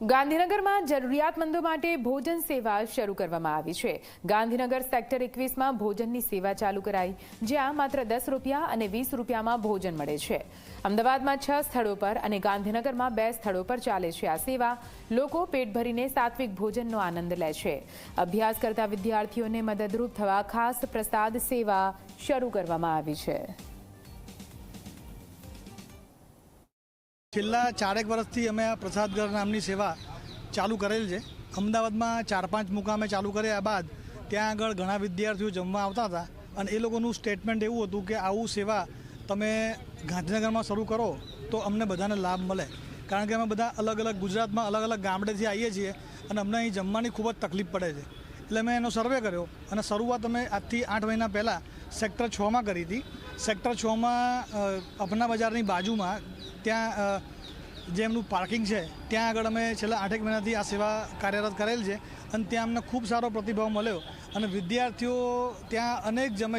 ગાંધીનગરમાં જરૂરિયાતમંદો માટે ભોજન સેવા શરૂ કરવામાં આવી છે. ગાંધીનગર સેક્ટર એકવીસમાં ભોજનની સેવા ચાલુ કરાઈ, જ્યાં માત્ર દસ રૂપિયા અને વીસ રૂપિયામાં ભોજન મળે છે. અમદાવાદમાં છ સ્થળો પર અને ગાંધીનગરમાં બે સ્થળો પર ચાલે છે આ સેવા. લોકો પેટ ભરીને સાત્વિક ભોજનનો આનંદ લે છે. અભ્યાસ કરતા વિદ્યાર્થીઓને મદદરૂપ થવા ખાસ પ્રસાદ સેવા શરૂ કરવામાં આવી છે. છેલ્લા ચારેક વર્ષથી અમે આ પ્રસાદગર નામની સેવા ચાલુ કરેલ છે. અમદાવાદમાં ચાર પાંચ મુકામે ચાલુ કર્યા બાદ ત્યાં આગળ ઘણા વિદ્યાર્થીઓ જમવા આવતા હતા. અને એ લોકોનું સ્ટેટમેન્ટ એવું હતું કે આવું સેવા તમે ગાંધીનગરમાં શરૂ કરો તો અમને બધાને લાભ મળે. કારણ કે અમે બધા અલગ અલગ ગુજરાતમાં અલગ અલગ ગામડેથી આવીએ છીએ અને અમને અહીં જમવાની ખૂબ જ તકલીફ પડે છે. એટલે મેં એનો સર્વે કર્યો અને શરૂઆત અમે આજથી આઠ મહિના પહેલાં સેક્ટર છમાં કરી હતી. સેક્ટર છમાં અપના બજારની બાજુમાં ત્યાં જે એમનું પાર્કિંગ છે, ત્યાં આગળ અમે છેલ્લા આઠેક મહિનાથી આ સેવા કાર્યરત કરેલ છે અને ત્યાં અમને ખૂબ સારો પ્રતિભાવ મળ્યો. અને વિદ્યાર્થીઓ ત્યાં અનેક જમે છે.